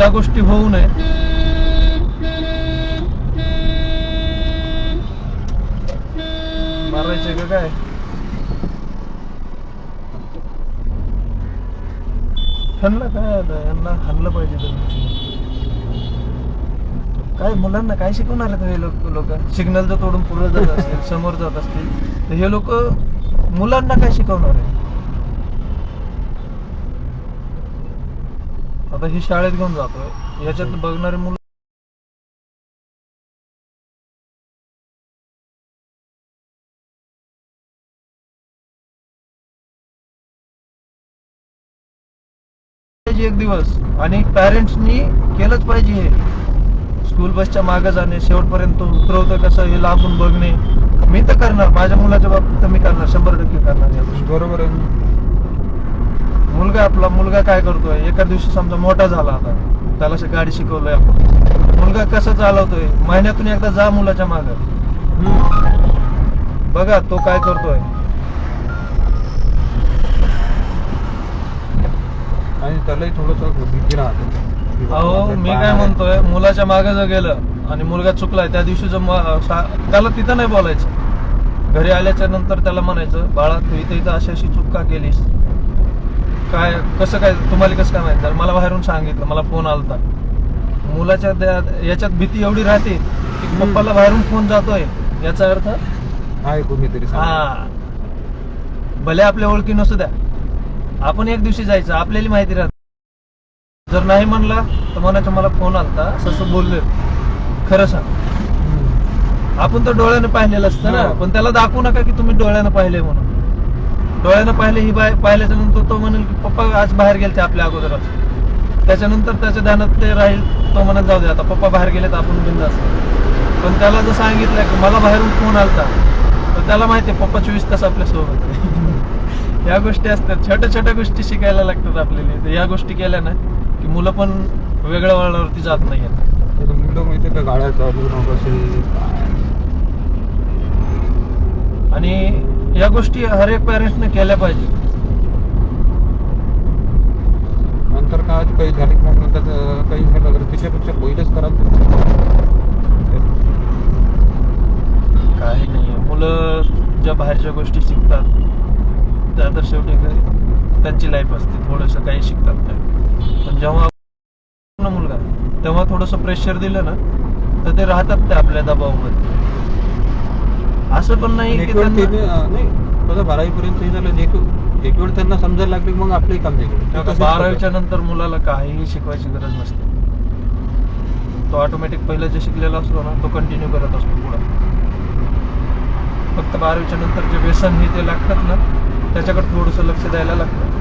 त्या गोष्टी होऊ नये. मारायचे का काय? हनलं काय आता यांना हनलं पाहिजे काय मुलांना काय शिकवणार आहेत हे लोक लोक? सिग्नल जर तोडून पुढे जात असतील समोर जात असतील. तर हे लोक मुलांना काय शिकवणार आहे आता ही शाळेत घेऊन जातोय. याच्यात बघणारे मुलं एक दिवस. आणि पॅरेंट्सनी केलंच पाहिजे हे. स्कूल बसच्या मागे जाणे शेवटपर्यंत उतरवतं कसं हे लागून बघणे. मी तर करणार. माझ्या मुलाच्या बाबतीत तर मी करणार. शंभर टक्के करणार या. बरोबर आहे. मुलगा आपला मुलगा काय करतोय? एका दिवशी समजा मोठा झाला आता त्याला गाडी शिकवलंय आपण. मुलगा कसं चालवतोय? महिन्यातून एकदा जा मुलाच्या मागे. बघा तो काय करतोय. आणि त्यालाही थोडस भीती राहते. अहो मी काय म्हणतोय मुलाच्या मागे जर गेलं आणि मुलगा चुकलाय त्या दिवशी जर त्याला तिथं नाही बोलायचं. घरी आल्याच्यानंतर त्याला म्हणायचं बाळा तू इथे इथं अशी अशी चूक का केलीस? काय कसं काय तुम्हाला कसं काय माहिती? मला बाहेरून सांगितलं मला फोन आलता. मुलाच्या याच्यात भीती एवढी राहते की. पप्पाला बाहेरून फोन जातोय. याचा अर्थ? आहे कोणीतरी. हा. भले आपल्या ओळखी नसू द्या. आपण एक दिवशी जायचं आपल्याला माहिती राहत. जर नाही म्हणला तर म्हणायचं मला फोन आलता. असं असं बोलले खरं सांग. आपण तर डोळ्यानं पाहिलेलं असतं ना. हो. पण त्याला दाखवू नका की तुम्ही डोळ्यानं पाहिले म्हणून. डोळ्यानं पाहिले ही बाय पाहिल्याच्या नंतर तो म्हणेल की पप्पा आज बाहेर गेलते आपल्या अगोदरच त्याच्यानंतर त्याच्या ध्यानात ते राहील तो म्हणत जाऊ दे आता पप्पा बाहेर गेले तर आपण बिंदास पण त्याला जर सांगितलं की मला बाहेरून फोन आलता? तर त्याला माहिती आहे पप्पा चोवीस तास आपल्यासोबत या गोष्टी असतात छोट्या छोट्या गोष्टी शिकायला लागतात आपल्याला. तर या गोष्टी केल्या ना की मुलं पण वेगळ्या वळणावरती जात नाही आता मुलं माहिती का गाड्या चालू नको असे काय आणि या गोष्टी हर एक पॅरेंट्सने केल्या पाहिजे. नंतर का काही झाले मग नंतर काही झालं तर त्याच्यापेक्षा पहिलेच करा काही नाही. मुलं ज्या बाहेरच्या गोष्टी शिकतात त्या तर शेवटी त्यांची लाईफ असते. थोडंसं काही शिकतात ते पण जेव्हा ना मुलगा तेव्हा थोडंसं प्रेशर दिलं ना तर ते राहतात ते आपल्या दबावामध्ये. असं पण नाही की ते त्यांना- नाही कसं बारावी पर्यंत हे झालं एक एक वेळ त्यांना समजायला लागले की मग आपलंही काम आता नाही बारावीच्या नंतर मुलाला काहीही शिकवायची गरज नसते. तो ऑटोमॅटिक पहिलं जे शिकलेला असतो ना तो कंटिन्यू करत असतो पुढं. फक्त बारावीच्या नंतर जे व्यसन हे ते लागतात ना त्याच्याकडे थोडंसं लक्ष द्यायला लागतं.